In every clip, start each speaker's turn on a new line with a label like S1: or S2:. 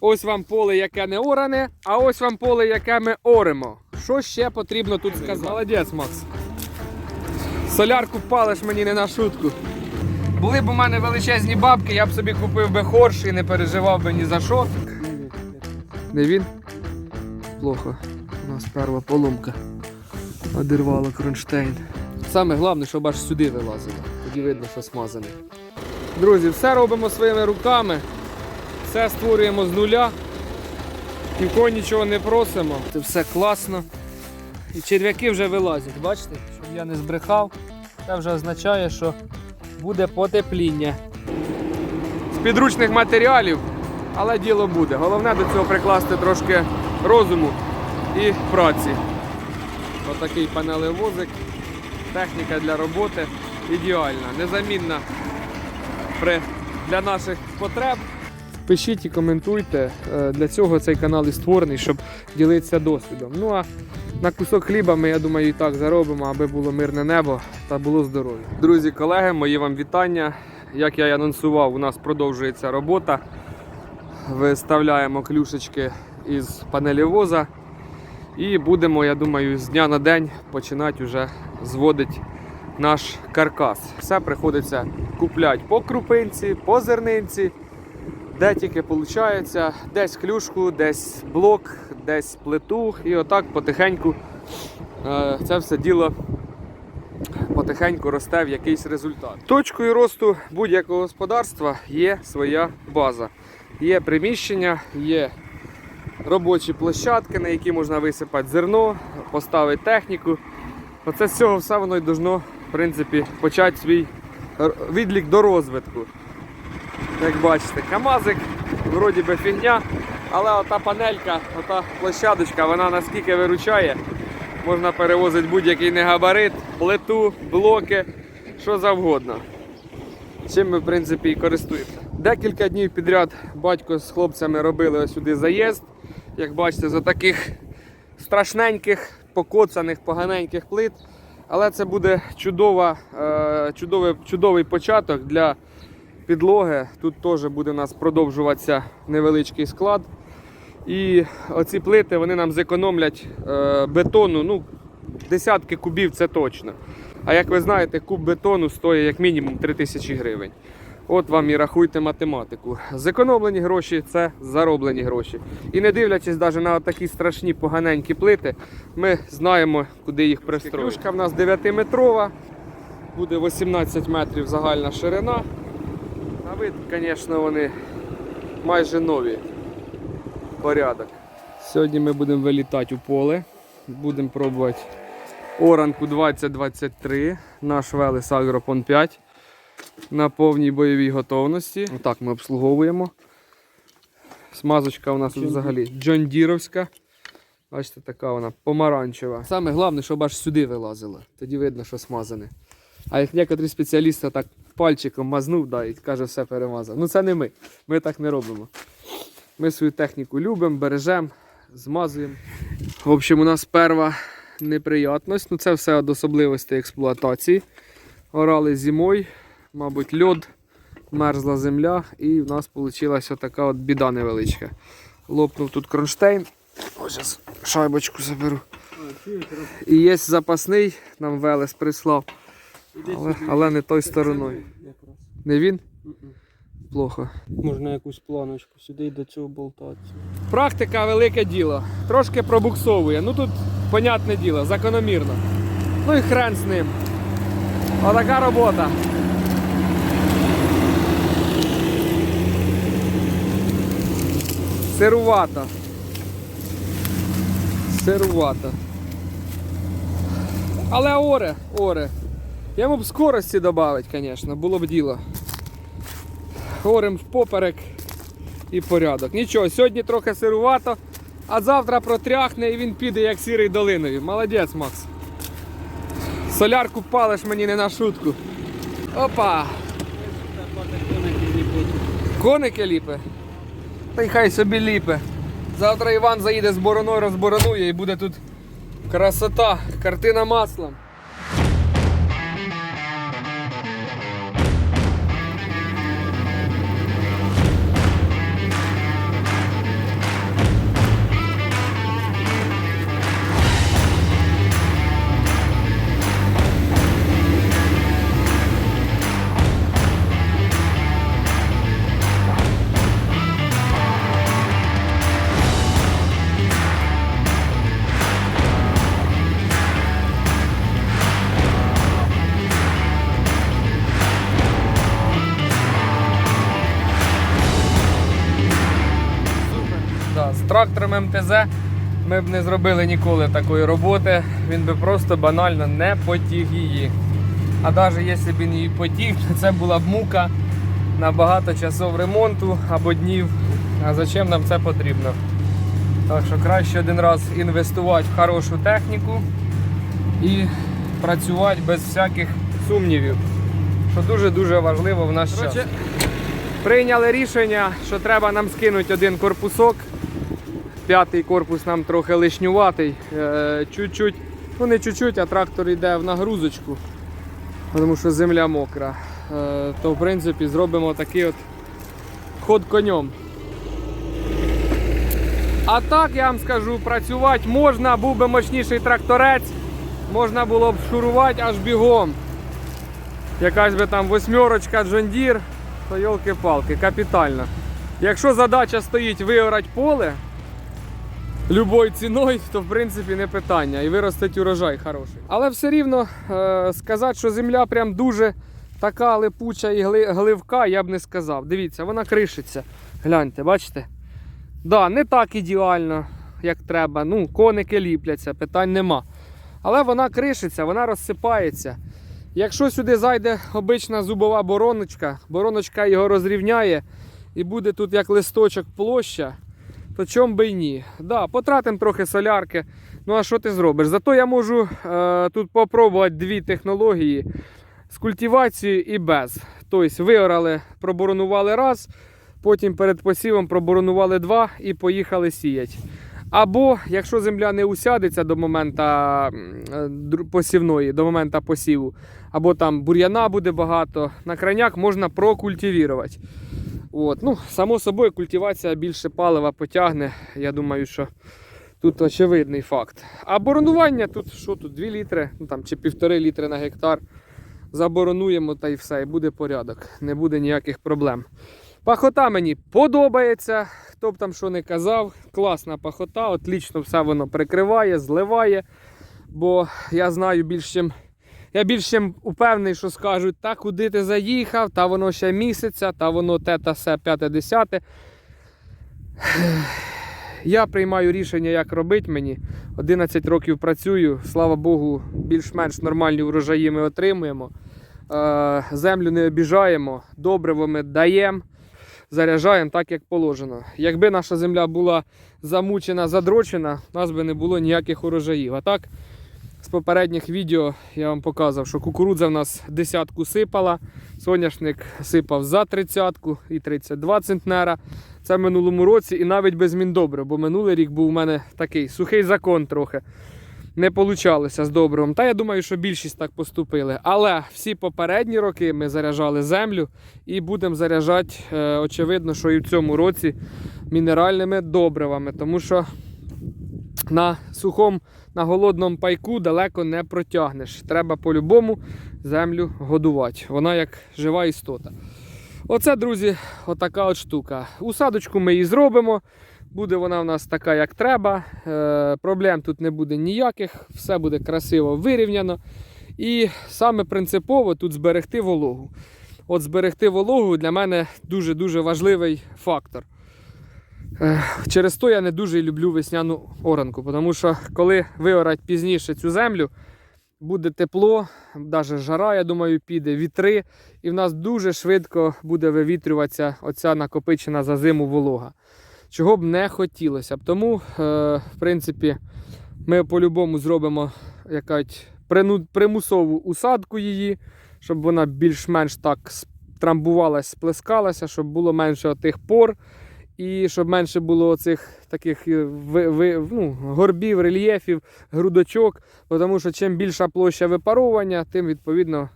S1: Ось вам поле, яке не оране, а ось вам поле, яке ми оремо. Що ще потрібно тут сказати? Молодець, Макс. Солярку палиш мені не на шутку. Були б у мене величезні бабки, я б собі купив би хорш і не переживав би ні за що. Не він? Плохо. У нас перша поломка. Одірвало кронштейн. Саме головне, щоб аж сюди вилазило. Тоді видно, що смазане. Друзі, все робимо своїми руками. Все створюємо з нуля. Ні в кого нічого не просимо. Це все класно. І черв'яки вже вилазять, бачите? Щоб я не збрехав, це вже означає, що буде потепління. З підручних матеріалів, але діло буде. Головне до цього прикласти трошки розуму і праці. Отакий панелевозик, техніка для роботи ідеальна, незамінна при, для наших потреб. Пишіть і коментуйте. Е, Для цього цей канал і створений, щоб ділитися досвідом. Ну а на кусок хліба ми, я думаю, і так заробимо, аби було мирне небо та було здоров'я. Друзі, колеги, мої вам вітання. Як я і анонсував, у нас продовжується робота. Виставляємо клюшечки із панелі воза. І будемо, я думаю, з дня на день починати вже зводити наш каркас. Все приходиться купляти по крупинці, по зернинці, де тільки виходить, десь клюшку, десь блок, десь плиту. І отак потихеньку е, це все діло потихеньку росте в якийсь результат. Точкою росту будь-якого господарства є своя база. Є приміщення, є робочі площадки, на які можна висипати зерно, поставити техніку. Оце з цього все воно й должно, в принципі, почати свій відлік до розвитку. Як бачите, камазик, вроді би фігня, але ота панелька, ота площадочка, вона наскільки виручає. Можна перевозити будь-який негабарит, плиту, блоки, що завгодно. Чим ми, в принципі, і користуємося. Декілька днів підряд батько з хлопцями робили ось сюди заїзд. Як бачите, за таких страшненьких, покоцаних, поганеньких плит. Але це буде чудова, е, чудовий, чудовий початок для підлоги. Тут теж буде у нас продовжуватися невеличкий склад. І оці плити вони нам зекономлять е, бетону, ну, десятки кубів це точно. А як ви знаєте, куб бетону стоїть як мінімум 3000 гривень. От вам і рахуйте математику. Зекономлені гроші це зароблені гроші. І не дивлячись навіть на такі страшні поганенькі плити, ми знаємо, куди їх пристроїти. Клюшка в нас 9-метрова, буде 18 метрів загальна ширина. Вид, звісно, вони майже нові. Порядок. Сьогодні ми будемо вилітати у поле. Будемо пробувати оранку 2023, наш Велес Агропон 5 на повній бойовій готовності. Отак ми обслуговуємо. Смазочка у нас тут взагалі джондіровська. Бачите, така вона помаранчева. Саме головне, щоб аж сюди вилазило. Тоді видно, що смазане. А як некоторі спеціалісти так пальчиком мазнув, да, і каже, все перемазав. Ну це не ми. Ми так не робимо. Ми свою техніку любимо, бережемо, змазуємо. В общем, у нас перша неприятність. Ну це все від особливостей експлуатації. Орали зимою, мабуть, льод, мерзла земля, і в нас вийшла така от біда невеличка. Лопнув тут кронштейн. Ось зараз шайбочку заберу. І є запасний, нам Велес прислав, але, але не той стороною. Не він? Плохо.
S2: Можна якусь планочку сюди і до цього болтатися.
S1: Практика велике діло. Трошки пробуксовує. Ну тут, понятне діло, закономірно. Ну і хрен з ним. Отака робота. Сирувато. Сирувато. Але оре, оре. Йому б скорості додати, звісно, було б діло. Орем в поперек і порядок. Нічого, сьогодні трохи сирувато, а завтра протряхне і він піде як сірий долиною. Молодець, Макс. Солярку палиш мені не на шутку. Опа! Коники ліпе. Та й хай собі ліпе. Завтра Іван заїде з бороною, розборонує і буде тут красота, картина маслом. З трактором МТЗ ми б не зробили ніколи такої роботи. Він би просто банально не потіг її. А навіть якщо б він її потіг, то це була б мука на багато часов ремонту або днів. А зачем нам це потрібно? Так що краще один раз інвестувати в хорошу техніку і працювати без всяких сумнівів. Що дуже-дуже важливо в наш час. Прийняли рішення, що треба нам скинути один корпусок. П'ятий корпус нам трохи лишнюватий. Е, Чуть-чуть, ну не чуть-чуть, а трактор йде в нагрузочку, тому що земля мокра. Е, То в принципі зробимо такий от ход конем. А так я вам скажу, працювати можна, був би мощніший тракторець, можна було б шурувати аж бігом. Якась би там восьмерочка Джондір, то йолки-палки, капітально. Якщо задача стоїть виорати поле любою ціною, то в принципі не питання. І виростить урожай хороший. Але все рівно е, сказати, що земля прям дуже така липуча і гли- гливка, я б не сказав. Дивіться, вона кришиться. Гляньте, бачите? Да, не так ідеально, як треба. Ну, коники ліпляться, питань нема. Але вона кришиться, вона розсипається. Якщо сюди зайде обична зубова бороночка, бороночка його розрівняє і буде тут як листочок площа, то чом би й ні. Да, потратимо трохи солярки. Ну а що ти зробиш? Зато я можу е, тут попробувати дві технології з культивацією і без. Тобто виорали, проборонували раз, потім перед посівом проборонували два і поїхали сіяти. Або якщо земля не усядеться до моменту е, посівної, до моменту посіву, або там бур'яна буде багато, на крайняк можна прокультивувати. От. Ну, само собою, культивація більше палива потягне. Я думаю, що тут очевидний факт. А боронування тут що тут? 2 літри, ну там чи півтори літри на гектар. Заборонуємо та й все, і буде порядок. Не буде ніяких проблем. Пахота мені подобається. Хто б там що не казав, класна пахота, отлично все воно прикриває, зливає. Бо я знаю більш чим. Я більш чим упевнений, що скажуть, та куди ти заїхав, та воно ще місяця, та воно те та все, п'яте десяте. Я приймаю рішення, як робити мені. 11 років працюю, слава Богу, більш-менш нормальні урожаї ми отримуємо. Е, Землю не обіжаємо, добриво ми даємо, заряджаємо так, як положено. Якби наша земля була замучена, задрочена, у нас би не було ніяких урожаїв. А так, з попередніх відео я вам показав, що кукурудза в нас десятку сипала, соняшник сипав за тридцятку і 32 центнера. Це в минулому році і навіть без міндобрив, бо минулий рік був у мене такий сухий закон трохи. Не получалося з добривом. Та я думаю, що більшість так поступили. Але всі попередні роки ми заряджали землю і будемо заряджати, е, очевидно, що і в цьому році мінеральними добривами, тому що на сухому, на голодному пайку далеко не протягнеш. Треба по-любому землю годувати. Вона як жива істота. Оце, друзі, отака от штука. Усадочку ми її зробимо. Буде вона в нас така, як треба. Е, проблем тут не буде ніяких, все буде красиво вирівняно. І саме принципово тут зберегти вологу. От зберегти вологу для мене дуже-дуже важливий фактор. Через то я не дуже люблю весняну оранку, тому що коли виорать пізніше цю землю, буде тепло, навіть жара, я думаю, піде, вітри, і в нас дуже швидко буде вивітрюватися оця накопичена за зиму волога. Чого б не хотілося б. Тому, е, в принципі, ми по-любому зробимо якась примусову усадку її, щоб вона більш-менш так трамбувалась, сплескалася, щоб було менше отих пор. І щоб менше було оцих таких е, ну, горбів, рельєфів, грудочок. Тому що чим більша площа випаровування, тим відповідно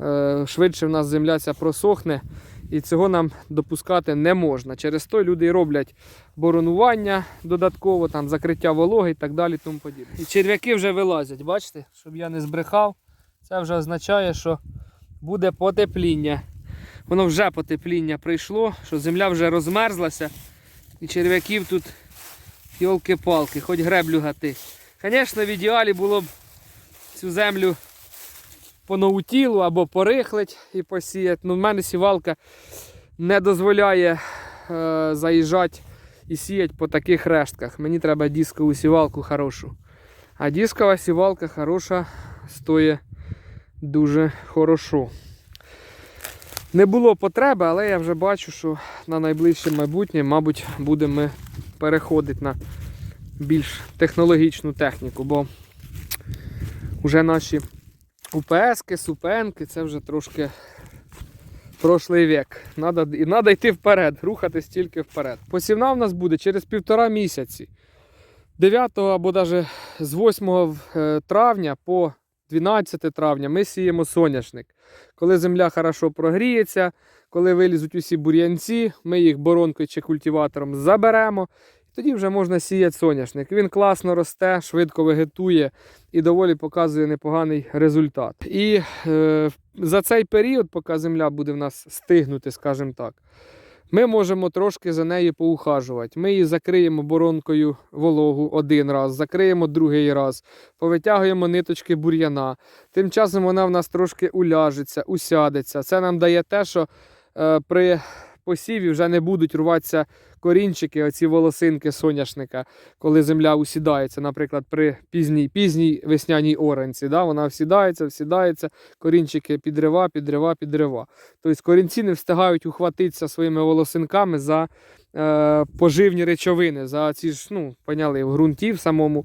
S1: е, швидше в нас земля ця просохне. І цього нам допускати не можна. Через то люди роблять боронування додатково, там закриття вологи і так далі. Тому подібне. І черв'яки вже вилазять, бачите, щоб я не збрехав. Це вже означає, що буде потепління. Воно вже потепління прийшло, що земля вже розмерзлася. І черв'яків тут йолки-палки, хоч греблю гати. Звісно, в ідеалі було б цю землю по наутілу або порихлить і посіяти. Ну, в мене сівалка не дозволяє е, заїжджати і сіять по таких рештках. Мені треба дискову сівалку хорошу. А дискова сівалка хороша стоїть дуже хорошо. Не було потреби, але я вже бачу, що на найближче майбутнє, мабуть, будемо переходити на більш технологічну техніку, бо вже наші УПСки, СУПНки це вже трошки прошлий вік. Надо, і треба йти вперед, рухатись тільки вперед. Посівна в нас буде через півтора місяці. 9 або навіть з 8 е, травня по 12 травня ми сіємо соняшник. Коли земля хорошо прогріється, коли вилізуть усі бур'янці, ми їх боронкою чи культиватором заберемо. Тоді вже можна сіяти соняшник. Він класно росте, швидко вегетує і доволі показує непоганий результат. І е, за цей період, поки земля буде в нас стигнути, скажімо так, ми можемо трошки за нею поухажувати. Ми її закриємо боронкою вологу один раз, закриємо другий раз, повитягуємо ниточки бур'яна. Тим часом вона в нас трошки уляжеться, усядеться. Це нам дає те, що е, при посіві вже не будуть рватися корінчики, оці волосинки соняшника, коли земля усідається, наприклад, при пізній, пізній весняній оранці. Да? Вона всідається, всідається, корінчики підрива, підрива, підрива. Тобто корінці не встигають ухватитися своїми волосинками за е, поживні речовини, за ці ж, ну, поняли, в ґрунті в самому.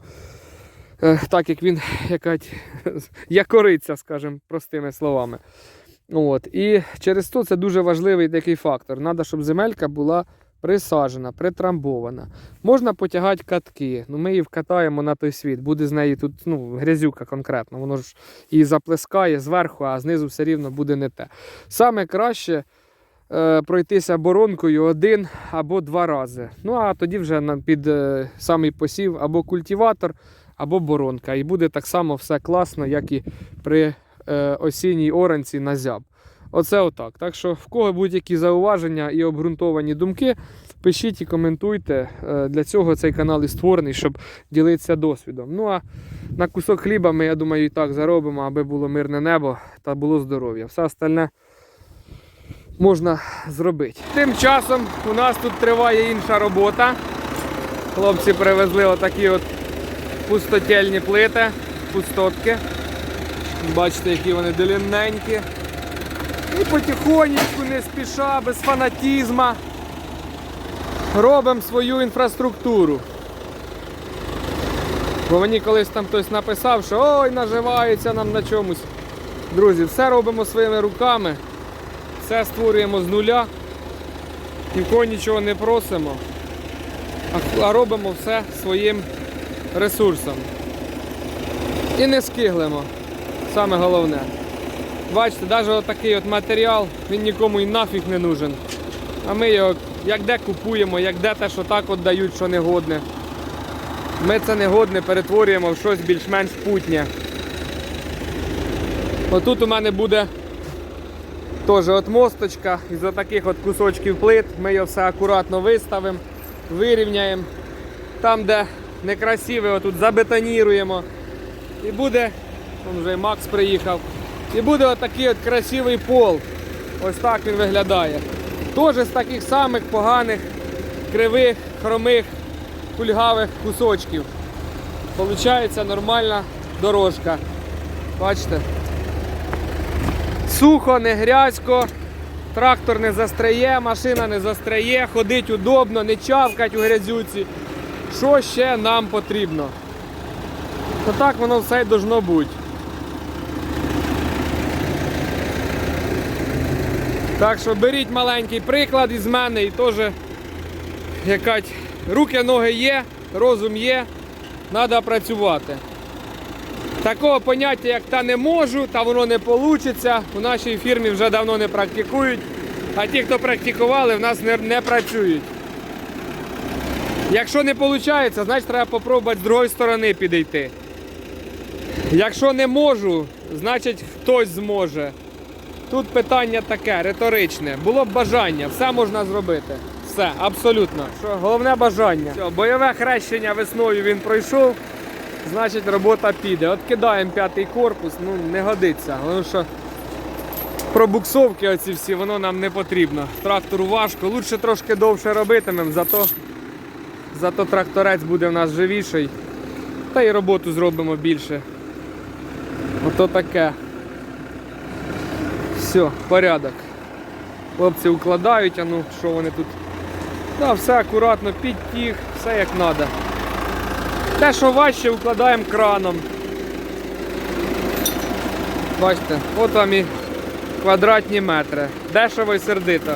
S1: Е, так як він якась якориться, скажімо, простими словами. От. І через то це дуже важливий такий фактор. Треба, щоб земелька була присаджена, притрамбована. Можна потягати катки. Ну, ми її вкатаємо на той світ. Буде з неї тут ну, грязюка конкретно. Воно ж її заплескає зверху, а знизу все рівно буде не те. Саме краще е, пройтися боронкою один або два рази. Ну а тоді вже під е, самий посів або культиватор, або боронка. І буде так само все класно, як і при осінній оранці на зяб. Оце отак. Так що, в кого будь-які зауваження і обґрунтовані думки, пишіть і коментуйте. Е, Для цього цей канал і створений, щоб ділитися досвідом. Ну а на кусок хліба ми, я думаю, і так заробимо, аби було мирне небо та було здоров'я. Все остальне можна зробити. Тим часом у нас тут триває інша робота. Хлопці привезли отакі от пустотельні плити, пустотки. Бачите, які вони длинненькі. І потихонечку, не спіша, без фанатізма робимо свою інфраструктуру. Бо мені колись там хтось написав, що ой, наживаються нам на чомусь. Друзі, все робимо своїми руками, все створюємо з нуля, нікого нічого не просимо, а робимо все своїм ресурсом. І не скиглимо. Саме головне. Бачите, навіть отакий от матеріал, він нікому і нафіг не нужен. А ми його як де купуємо, як де те, що так от дають, що негодне. Ми це негодне перетворюємо в щось більш-менш путнє. Отут у мене буде теж от мосточка із таких от кусочків плит. Ми його все акуратно виставимо, вирівняємо. Там, де некрасиве, отут забетоніруємо. І буде, он вже і Макс приїхав. І буде отакий от красивий пол. Ось так він виглядає. Теж з таких самих поганих, кривих, хромих, кульгавих кусочків. Получається нормальна дорожка. Бачите? Сухо, не грязько, трактор не застряє, машина не застряє, ходить удобно, не чавкать у грязюці. Що ще нам потрібно? То так воно все й должно бути. Так що беріть маленький приклад із мене і теж якать руки, ноги є, розум є, треба працювати. Такого поняття, як та не можу, та воно не вийде, у нашій фірмі вже давно не практикують, а ті, хто практикували, в нас не, не працюють. Якщо не виходить, значить треба спробувати з другої сторони підійти. Якщо не можу, значить хтось зможе. Тут питання таке, риторичне. Було б бажання, все можна зробити. Все, абсолютно. Що, головне бажання. Все, бойове хрещення весною він пройшов, значить робота піде. От кидаємо п'ятий корпус, ну не годиться. Тому що пробуксовки оці всі, воно нам не потрібно. Трактору важко. Лучше трошки довше робитимемо, зато зато тракторець буде в нас живіший. Та й роботу зробимо більше. Ото таке. Все, порядок. Хлопці укладають, а ну що вони тут. Да, все акуратно, підтіг, все як треба. Те, що важче, укладаємо краном. Бачите, от вам і квадратні метри. Дешево і сердито.